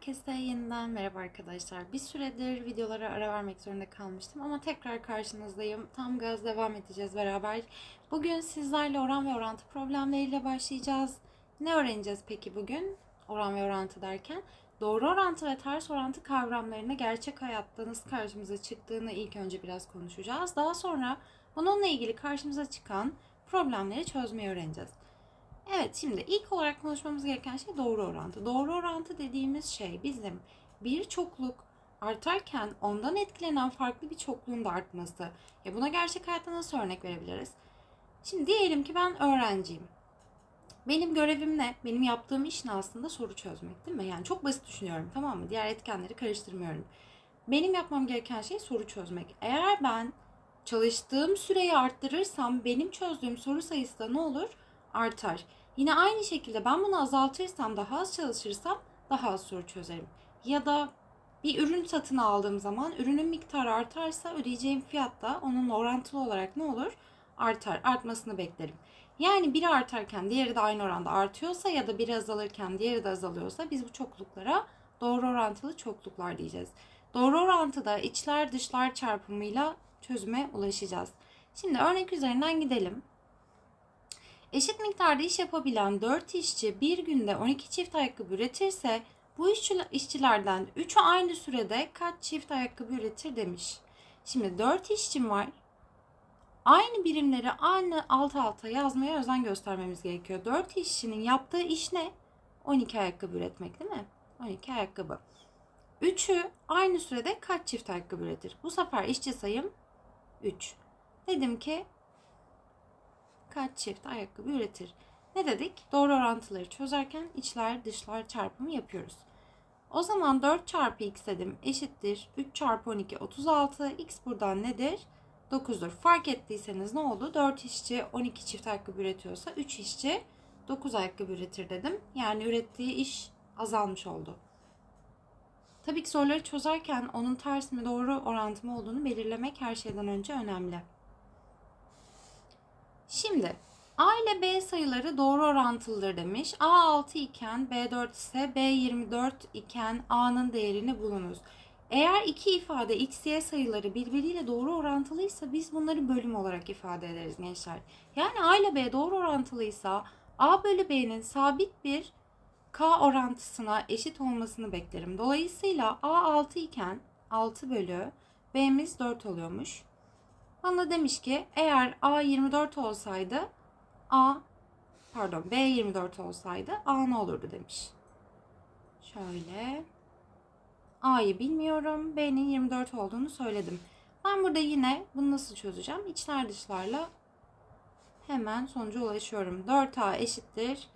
Herkese yeniden merhaba arkadaşlar. Bir süredir videolara ara vermek zorunda kalmıştım ama tekrar karşınızdayım. Tam gaz devam edeceğiz beraber. Bugün sizlerle oran ve orantı problemleriyle başlayacağız. Ne öğreneceğiz peki bugün? Oran ve orantı derken doğru orantı ve ters orantı kavramlarını gerçek hayatta nasıl karşımıza çıktığını ilk önce biraz konuşacağız. Daha sonra bununla ilgili karşımıza çıkan problemleri çözmeyi öğreneceğiz. Evet şimdi ilk olarak konuşmamız gereken şey doğru orantı. Doğru orantı dediğimiz şey bizim bir çokluk artarken ondan etkilenen farklı bir çokluğun da artması. Ya buna gerçek hayatta nasıl örnek verebiliriz? Şimdi diyelim ki ben öğrenciyim. Benim görevim ne? Benim yaptığım iş ne aslında soru çözmek değil mi? Yani çok basit düşünüyorum tamam mı? Diğer etkenleri karıştırmıyorum. Benim yapmam gereken şey soru çözmek. Eğer ben çalıştığım süreyi arttırırsam benim çözdüğüm soru sayısı da ne olur? Artar. Yine aynı şekilde ben bunu azaltırsam, daha az çalışırsam daha az soru çözerim. Ya da bir ürün satın aldığım zaman ürünün miktarı artarsa ödeyeceğim fiyat da onunla orantılı olarak ne olur? Artar. Artmasını beklerim. Yani biri artarken diğeri de aynı oranda artıyorsa ya da biri azalırken diğeri de azalıyorsa biz bu çokluklara doğru orantılı çokluklar diyeceğiz. Doğru orantıda içler dışlar çarpımıyla çözüme ulaşacağız. Şimdi örnek üzerinden gidelim. Eşit miktarda iş yapabilen 4 işçi bir günde 12 çift ayakkabı üretirse bu işçi- işçilerden 3'ü aynı sürede kaç çift ayakkabı üretir demiş. Şimdi 4 işçim var. Aynı birimleri aynı alt alta yazmaya özen göstermemiz gerekiyor. 4 işçinin yaptığı iş ne? 12 ayakkabı üretmek değil mi? 12 ayakkabı. 3'ü aynı sürede kaç çift ayakkabı üretir? Bu sefer işçi sayım 3. Dedim ki kaç çift ayakkabı üretir? Ne dedik? Doğru orantıları çözerken içler dışlar çarpımı yapıyoruz. O zaman 4 çarpı x dedim eşittir. 3 çarpı 12 36. X buradan nedir? 9'dur. Fark ettiyseniz ne oldu? 4 işçi 12 çift ayakkabı üretiyorsa 3 işçi 9 ayakkabı üretir dedim. Yani ürettiği iş azalmış oldu. Tabii ki soruları çözerken onun ters mi doğru orantı mı olduğunu belirlemek her şeyden önce önemli. Şimdi A ile B sayıları doğru orantılıdır demiş. A 6 iken B 4 ise B 24 iken A'nın değerini bulunuz. Eğer iki ifade x, y sayıları birbiriyle doğru orantılıysa biz bunları bölüm olarak ifade ederiz gençler. Yani A ile B doğru orantılıysa A bölü B'nin sabit bir K orantısına eşit olmasını beklerim. Dolayısıyla A 6 iken 6 bölü B'miz 4 oluyormuş. Bana demiş ki eğer A 24 olsaydı A pardon B 24 olsaydı A ne olurdu demiş. Şöyle A'yı bilmiyorum. B'nin 24 olduğunu söyledim. Ben burada yine bunu nasıl çözeceğim? İçler dışlarla hemen sonuca ulaşıyorum. 4A eşittir.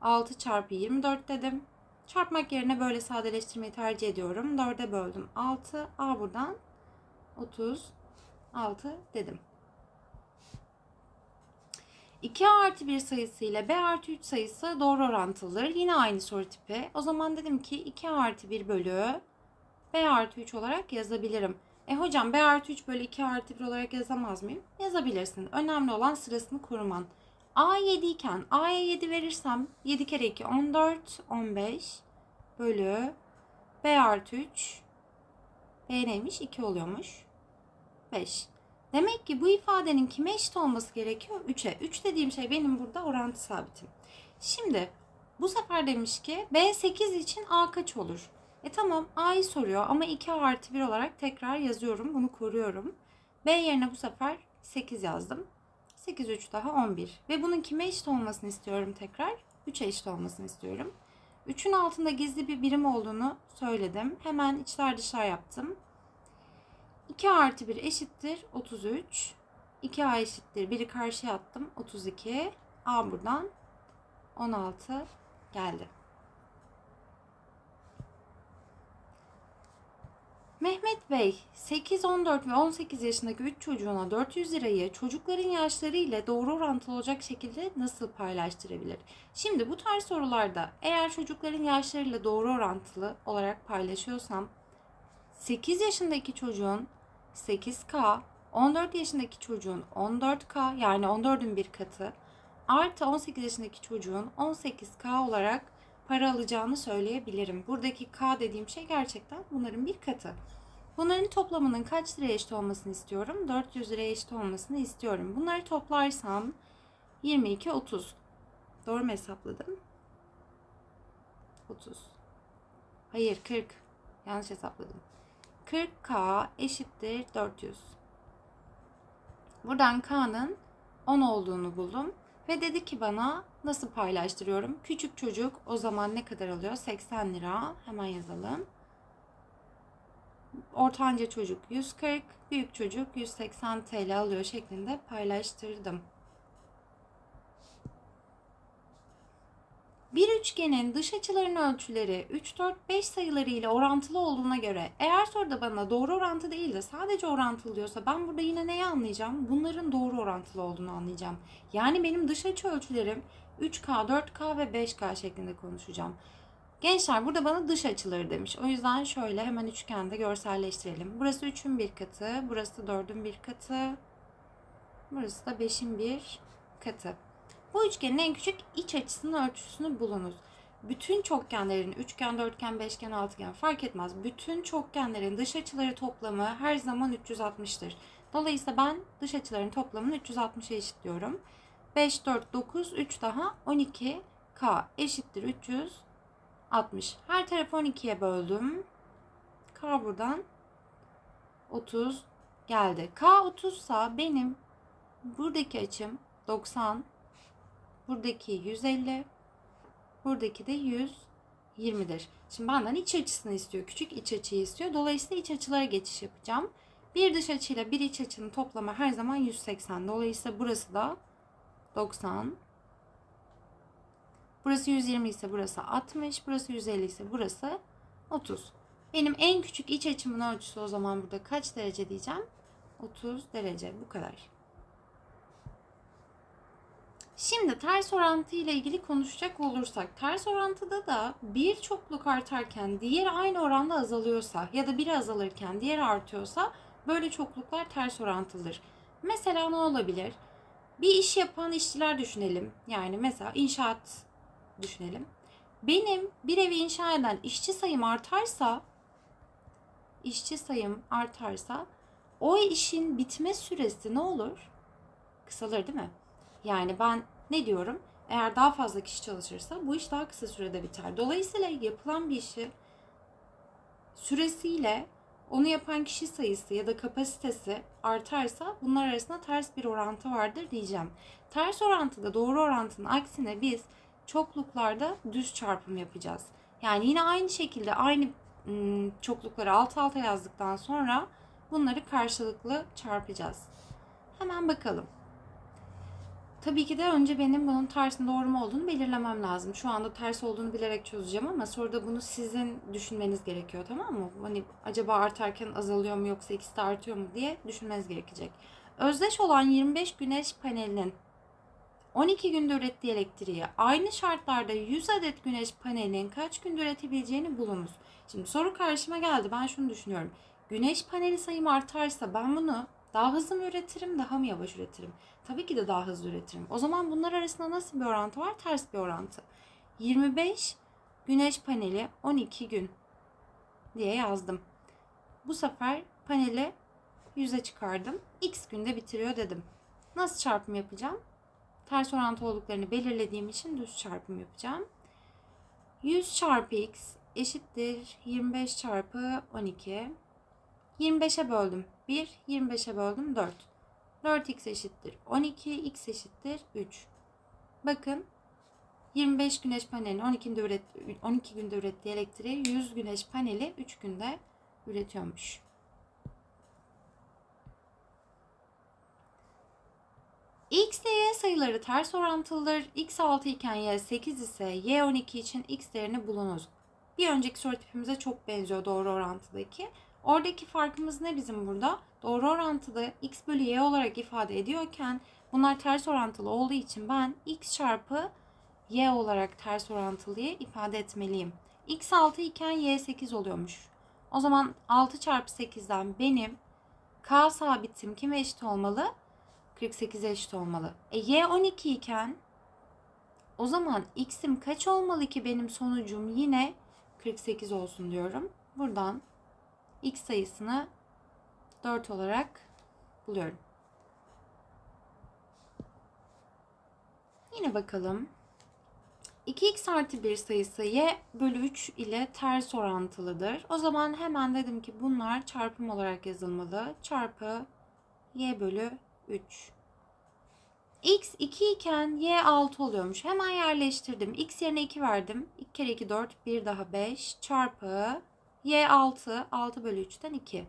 6 çarpı 24 dedim. Çarpmak yerine böyle sadeleştirmeyi tercih ediyorum. 4'e böldüm 6. A buradan 36 dedim. 2 artı 1 sayısı ile B artı 3 sayısı doğru orantılıdır. Yine aynı soru tipi. O zaman dedim ki 2 artı 1 bölü B artı 3 olarak yazabilirim. E hocam B artı 3 bölü 2 artı 1 olarak yazamaz mıyım? Yazabilirsin. Önemli olan sırasını koruman. A 7 iken A'ya 7 verirsem 7 kere 2 14 15 bölü B artı 3 B neymiş? 2 oluyormuş. 5. Demek ki bu ifadenin kime eşit olması gerekiyor? 3'e. 3 dediğim şey benim burada orantı sabitim. Şimdi bu sefer demiş ki B 8 için A kaç olur? E tamam A'yı soruyor ama 2 artı 1 olarak tekrar yazıyorum. Bunu koruyorum. B yerine bu sefer 8 yazdım. 8 3 daha 11. Ve bunun kime eşit olmasını istiyorum tekrar? 3'e eşit olmasını istiyorum. 3'ün altında gizli bir birim olduğunu söyledim. Hemen içler dışlar yaptım. 2 artı 1 eşittir 33. 2A eşittir 1'i karşıya attım 32. A buradan 16 geldi. Mehmet Bey 8, 14 ve 18 yaşındaki 3 çocuğuna 400 lirayı çocukların yaşları ile doğru orantılı olacak şekilde nasıl paylaştırabilir? Şimdi bu tarz sorularda eğer çocukların yaşlarıyla doğru orantılı olarak paylaşıyorsam 8 yaşındaki çocuğun 8K, 14 yaşındaki çocuğun 14K yani 14'ün bir katı artı 18 yaşındaki çocuğun 18K olarak para alacağını söyleyebilirim. Buradaki K dediğim şey gerçekten bunların bir katı. Bunların toplamının kaç liraya eşit olmasını istiyorum? 400 liraya eşit olmasını istiyorum. Bunları toplarsam 22, 30. Doğru mu hesapladım? 30. Hayır 40. Yanlış hesapladım. 40K eşittir 400. Buradan K'nın 10 olduğunu buldum. Ve dedi ki bana nasıl paylaştırıyorum? Küçük çocuk o zaman ne kadar alıyor? 80 lira. Hemen yazalım. Ortanca çocuk 140, büyük çocuk 180 TL alıyor şeklinde paylaştırdım. Bir üçgenin dış açıların ölçüleri 3, 4, 5 sayıları ile orantılı olduğuna göre eğer soruda bana doğru orantı değil de sadece orantılı diyorsa ben burada yine neyi anlayacağım? Bunların doğru orantılı olduğunu anlayacağım. Yani benim dış açı ölçülerim 3K, 4K ve 5K şeklinde konuşacağım. Gençler burada bana dış açıları demiş. O yüzden şöyle hemen üçgende görselleştirelim. Burası 3'ün bir katı, burası 4'ün bir katı, burası da 5'in bir katı. Bu üçgenin en küçük iç açısının ölçüsünü bulunuz. Bütün çokgenlerin, üçgen, dörtgen, beşgen, altıgen fark etmez. Bütün çokgenlerin dış açıları toplamı her zaman 360'tır. Dolayısıyla ben dış açıların toplamını 360'a eşitliyorum. 5, 4, 9, 3 daha 12 K eşittir 360. Her tarafı 12'ye böldüm. K buradan 30 geldi. K 30 sa benim buradaki açım 90 Buradaki 150. Buradaki de 120'dir. Şimdi benden iç açısını istiyor. Küçük iç açıyı istiyor. Dolayısıyla iç açılara geçiş yapacağım. Bir dış açıyla bir iç açının toplamı her zaman 180. Dolayısıyla burası da 90. Burası 120 ise burası 60. Burası 150 ise burası 30. Benim en küçük iç açımın ölçüsü o zaman burada kaç derece diyeceğim? 30 derece. Bu kadar. Şimdi ters orantı ile ilgili konuşacak olursak ters orantıda da bir çokluk artarken diğer aynı oranda azalıyorsa ya da biri azalırken diğer artıyorsa böyle çokluklar ters orantılıdır. Mesela ne olabilir? Bir iş yapan işçiler düşünelim. Yani mesela inşaat düşünelim. Benim bir evi inşa eden işçi sayım artarsa işçi sayım artarsa o işin bitme süresi ne olur? Kısalır değil mi? Yani ben ne diyorum? Eğer daha fazla kişi çalışırsa bu iş daha kısa sürede biter. Dolayısıyla yapılan bir işi süresiyle onu yapan kişi sayısı ya da kapasitesi artarsa bunlar arasında ters bir orantı vardır diyeceğim. Ters orantıda doğru orantının aksine biz çokluklarda düz çarpım yapacağız. Yani yine aynı şekilde aynı çoklukları alt alta yazdıktan sonra bunları karşılıklı çarpacağız. Hemen bakalım. Tabii ki de önce benim bunun tersin doğru mu olduğunu belirlemem lazım. Şu anda ters olduğunu bilerek çözeceğim ama sonra da bunu sizin düşünmeniz gerekiyor tamam mı? Hani acaba artarken azalıyor mu yoksa ikisi de artıyor mu diye düşünmeniz gerekecek. Özdeş olan 25 güneş panelinin 12 günde ürettiği elektriği aynı şartlarda 100 adet güneş panelinin kaç günde üretebileceğini bulunuz. Şimdi soru karşıma geldi. Ben şunu düşünüyorum. Güneş paneli sayım artarsa ben bunu daha hızlı mı üretirim, daha mı yavaş üretirim? Tabii ki de daha hızlı üretirim. O zaman bunlar arasında nasıl bir orantı var? Ters bir orantı. 25 güneş paneli 12 gün diye yazdım. Bu sefer paneli 100'e çıkardım. X günde bitiriyor dedim. Nasıl çarpım yapacağım? Ters orantı olduklarını belirlediğim için düz çarpım yapacağım. 100 çarpı x eşittir 25 çarpı 12. 25'e böldüm 1, 25'e böldüm 4. 4x eşittir 12, x eşittir 3. Bakın 25 güneş panelinin 12 günde, üret, 12 günde ürettiği elektriği 100 güneş paneli 3 günde üretiyormuş. X ile Y sayıları ters orantılıdır. X 6 iken Y 8 ise Y 12 için X değerini bulunuz. Bir önceki soru tipimize çok benziyor doğru orantıdaki. Oradaki farkımız ne bizim burada? Doğru orantıda x bölü y olarak ifade ediyorken bunlar ters orantılı olduğu için ben x çarpı y olarak ters orantılıyı ifade etmeliyim. x 6 iken y 8 oluyormuş. O zaman 6 çarpı 8'den benim k sabitim kime eşit olmalı? 48'e eşit olmalı. E y 12 iken O zaman x'im kaç olmalı ki benim sonucum yine 48 olsun diyorum. Buradan x sayısını 4 olarak buluyorum. Yine bakalım. 2x artı 1 sayısı y bölü 3 ile ters orantılıdır. O zaman hemen dedim ki bunlar çarpım olarak yazılmalı. Çarpı y bölü 3. x 2 iken y 6 oluyormuş. Hemen yerleştirdim. x yerine 2 verdim. 2 kere 2 4 1 daha 5 çarpı y 6 6 bölü 3'ten 2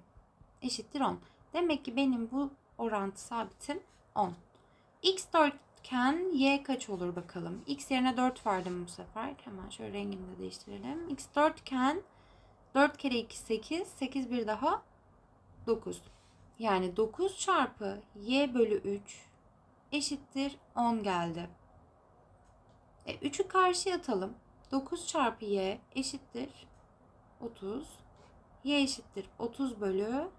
eşittir 10. Demek ki benim bu orantı sabitim 10. x 4 iken y kaç olur bakalım. x yerine 4 verdim bu sefer. Hemen şöyle rengini de değiştirelim. x 4 iken 4 kere 2 8. 8 bir daha 9. Yani 9 çarpı y bölü 3 eşittir 10 geldi. E, 3'ü karşıya atalım. 9 çarpı y eşittir 30. y eşittir 30 bölü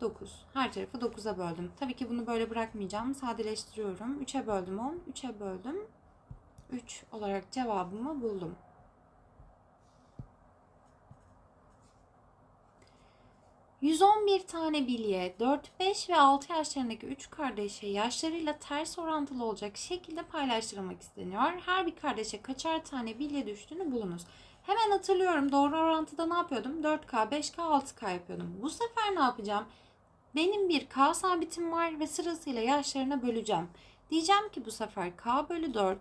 9. Her tarafı 9'a böldüm. Tabii ki bunu böyle bırakmayacağım. Sadeleştiriyorum. 3'e böldüm 10. 3'e böldüm. 3 olarak cevabımı buldum. ...111 tane bilye 4, 5 ve 6 yaşlarındaki 3 kardeşe yaşlarıyla ters orantılı olacak şekilde paylaştırılmak isteniyor. Her bir kardeşe kaçar tane bilye düştüğünü bulunuz. Hemen hatırlıyorum doğru orantıda ne yapıyordum? 4K, 5K, 6K yapıyordum. Bu sefer ne yapacağım? Benim bir K sabitim var ve sırasıyla yaşlarına böleceğim. Diyeceğim ki bu sefer K bölü 4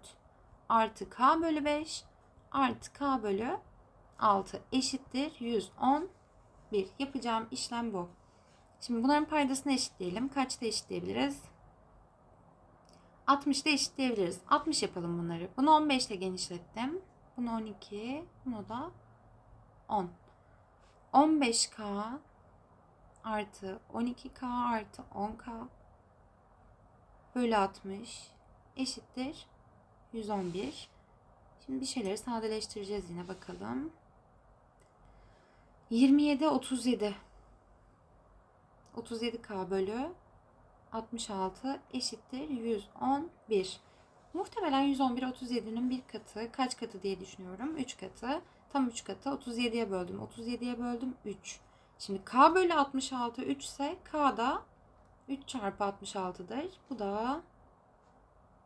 artı K bölü 5 artı K bölü 6 eşittir 111. Yapacağım işlem bu. Şimdi bunların paydasını eşitleyelim. Kaçta eşitleyebiliriz? 60'da eşitleyebiliriz. 60 yapalım bunları. Bunu 15 ile genişlettim. Bunu 12. Bunu da 10. 15K artı 12K artı 10K bölü 60 eşittir 111. Şimdi bir şeyleri sadeleştireceğiz yine bakalım. 27 37 37K bölü 66 eşittir 111. Muhtemelen 111 37'nin bir katı. Kaç katı diye düşünüyorum. 3 katı. Tam 3 katı. 37'ye böldüm. 37'ye böldüm 3. Şimdi k bölü 66 3 ise k da 3 çarpı 66'dır. Bu da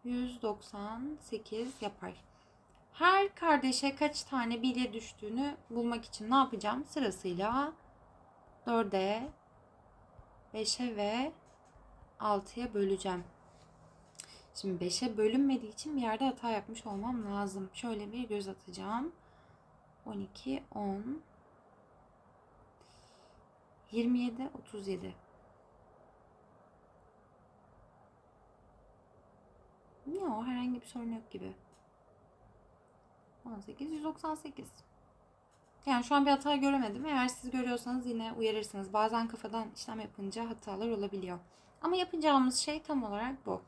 198 yapar. Her kardeşe kaç tane bilye düştüğünü bulmak için ne yapacağım? Sırasıyla 4'e, 5'e ve 6'ya böleceğim. Şimdi 5'e bölünmediği için bir yerde hata yapmış olmam lazım. Şöyle bir göz atacağım. 12, 10, 27, 37. Yok herhangi bir sorun yok gibi. 18, 198. Yani şu an bir hata göremedim. Eğer siz görüyorsanız yine uyarırsınız. Bazen kafadan işlem yapınca hatalar olabiliyor. Ama yapacağımız şey tam olarak bu.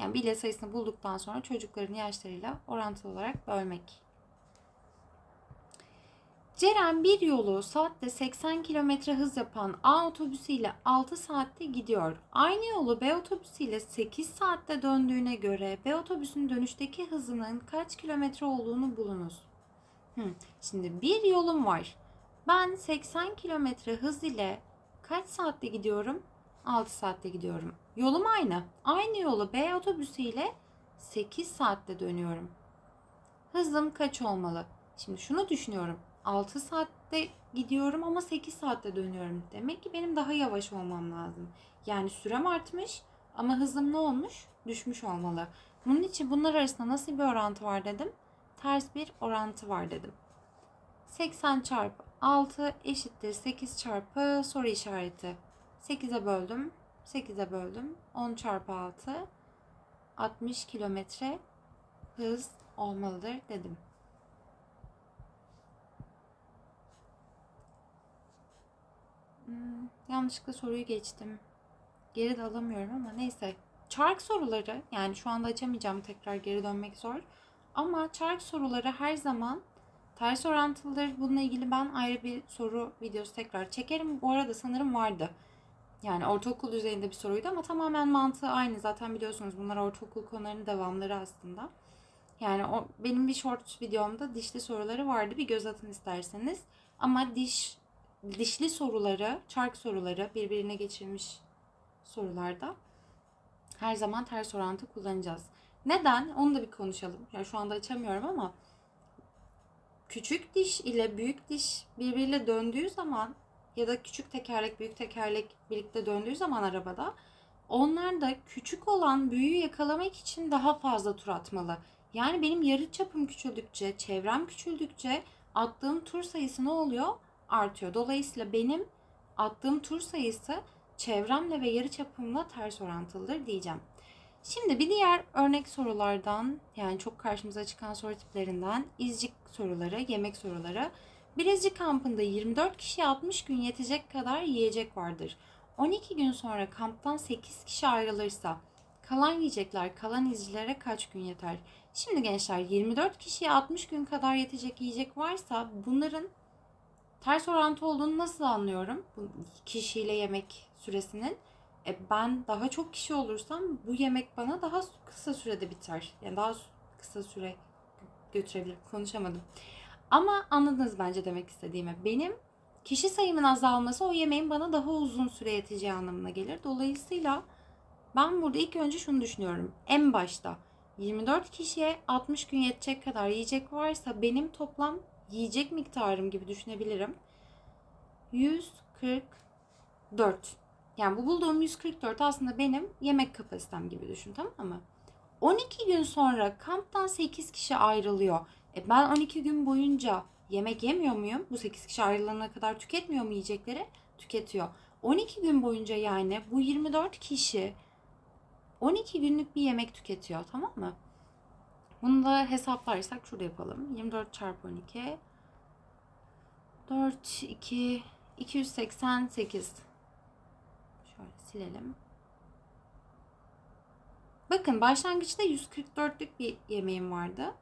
Yani bilye sayısını bulduktan sonra çocukların yaşlarıyla orantılı olarak bölmek. Ceren bir yolu saatte 80 km hız yapan A otobüsüyle 6 saatte gidiyor. Aynı yolu B otobüsüyle 8 saatte döndüğüne göre B otobüsünün dönüşteki hızının kaç kilometre olduğunu bulunuz. Hı, şimdi bir yolum var. Ben 80 kilometre hız ile kaç saatte gidiyorum? 6 saatte gidiyorum. Yolum aynı. Aynı yolu B otobüsüyle 8 saatte dönüyorum. Hızım kaç olmalı? Şimdi şunu düşünüyorum. 6 saatte gidiyorum ama 8 saatte dönüyorum. Demek ki benim daha yavaş olmam lazım. Yani sürem artmış ama hızım ne olmuş? Düşmüş olmalı. Bunun için bunlar arasında nasıl bir orantı var dedim? Ters bir orantı var dedim. 80 çarpı 6 eşittir 8 çarpı soru işareti. 8'e böldüm. 8'e böldüm. 10 çarpı 6 60 kilometre hız olmalıdır dedim. Hmm, yanlışlıkla soruyu geçtim. Geri de alamıyorum ama neyse. Çark soruları yani şu anda açamayacağım tekrar geri dönmek zor. Ama çark soruları her zaman ters orantılıdır. Bununla ilgili ben ayrı bir soru videosu tekrar çekerim. Bu arada sanırım vardı. Yani ortaokul düzeyinde bir soruydu ama tamamen mantığı aynı. Zaten biliyorsunuz bunlar ortaokul konularının devamları aslında. Yani o benim bir short videomda dişli soruları vardı. Bir göz atın isterseniz. Ama diş dişli soruları, çark soruları birbirine geçirmiş sorularda her zaman ters orantı kullanacağız. Neden? Onu da bir konuşalım. Yani şu anda açamıyorum ama küçük diş ile büyük diş birbiriyle döndüğü zaman ya da küçük tekerlek büyük tekerlek birlikte döndüğü zaman arabada onlar da küçük olan büyüğü yakalamak için daha fazla tur atmalı. Yani benim yarı çapım küçüldükçe, çevrem küçüldükçe attığım tur sayısı ne oluyor? Artıyor. Dolayısıyla benim attığım tur sayısı çevremle ve yarı çapımla ters orantılıdır diyeceğim. Şimdi bir diğer örnek sorulardan yani çok karşımıza çıkan soru tiplerinden izcik soruları, yemek soruları. Bir izci kampında 24 kişiye 60 gün yetecek kadar yiyecek vardır. 12 gün sonra kamptan 8 kişi ayrılırsa kalan yiyecekler kalan izcilere kaç gün yeter? Şimdi gençler 24 kişiye 60 gün kadar yetecek yiyecek varsa bunların ters orantı olduğunu nasıl anlıyorum? Bu kişiyle yemek süresinin. E ben daha çok kişi olursam bu yemek bana daha kısa sürede biter. Yani daha kısa süre götürebilir. Konuşamadım. Ama anladınız bence demek istediğimi. Benim kişi sayımın azalması o yemeğin bana daha uzun süre yeteceği anlamına gelir. Dolayısıyla ben burada ilk önce şunu düşünüyorum. En başta 24 kişiye 60 gün yetecek kadar yiyecek varsa benim toplam yiyecek miktarım gibi düşünebilirim. 144. Yani bu bulduğum 144 aslında benim yemek kapasitem gibi düşün tamam mı? 12 gün sonra kamptan 8 kişi ayrılıyor. E ben 12 gün boyunca yemek yemiyor muyum? Bu 8 kişi ayrılana kadar tüketmiyor mu yiyecekleri? Tüketiyor. 12 gün boyunca yani bu 24 kişi 12 günlük bir yemek tüketiyor tamam mı? Bunu da hesaplarsak şurada yapalım. 24 çarpı 12 4, 2, 288 Şöyle silelim. Bakın başlangıçta 144'lük bir yemeğim vardı.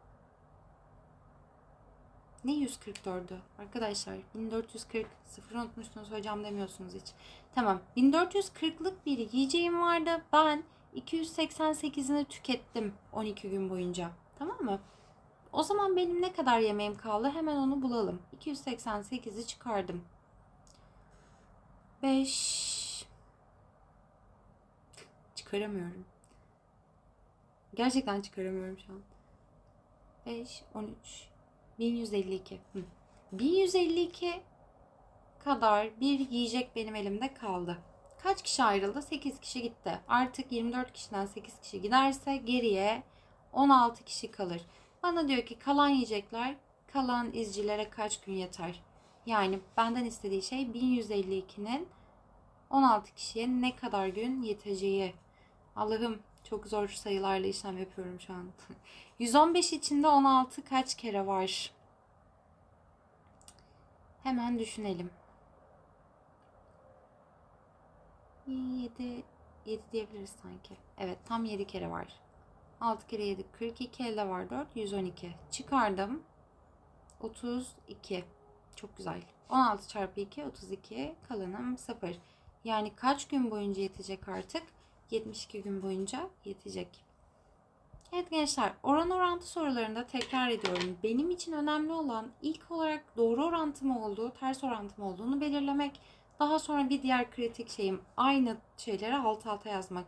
Ne 144'ü? Arkadaşlar 1440 sıfır unutmuşsunuz hocam demiyorsunuz hiç. Tamam 1440'lık bir yiyeceğim vardı. Ben 288'ini tükettim 12 gün boyunca. Tamam mı? O zaman benim ne kadar yemeğim kaldı? Hemen onu bulalım. 288'i çıkardım. 5 çıkaramıyorum. Gerçekten çıkaramıyorum şu an. 5 13 1152. Hı. 1152 kadar bir yiyecek benim elimde kaldı. Kaç kişi ayrıldı? 8 kişi gitti. Artık 24 kişiden 8 kişi giderse geriye 16 kişi kalır. Bana diyor ki kalan yiyecekler kalan izcilere kaç gün yeter? Yani benden istediği şey 1152'nin 16 kişiye ne kadar gün yeteceği. Allah'ım çok zor sayılarla işlem yapıyorum şu an. 115 içinde 16 kaç kere var? Hemen düşünelim. 7 7 diyebiliriz sanki. Evet tam 7 kere var. 6 kere 7 42 elde var 4 112. Çıkardım. 32. Çok güzel. 16 çarpı 2 32 kalanım 0. Yani kaç gün boyunca yetecek artık? 72 gün boyunca yetecek. Evet gençler oran orantı sorularında tekrar ediyorum. Benim için önemli olan ilk olarak doğru orantı mı olduğu, ters orantı mı olduğunu belirlemek. Daha sonra bir diğer kritik şeyim aynı şeyleri alt alta yazmak.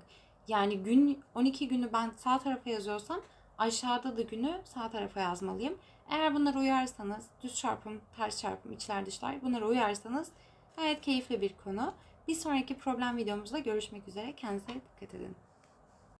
Yani gün 12 günü ben sağ tarafa yazıyorsam aşağıda da günü sağ tarafa yazmalıyım. Eğer bunlara uyarsanız düz çarpım, ters çarpım, içler dışlar bunlara uyarsanız gayet keyifli bir konu. Bir sonraki problem videomuzda görüşmek üzere. Kendinize dikkat edin.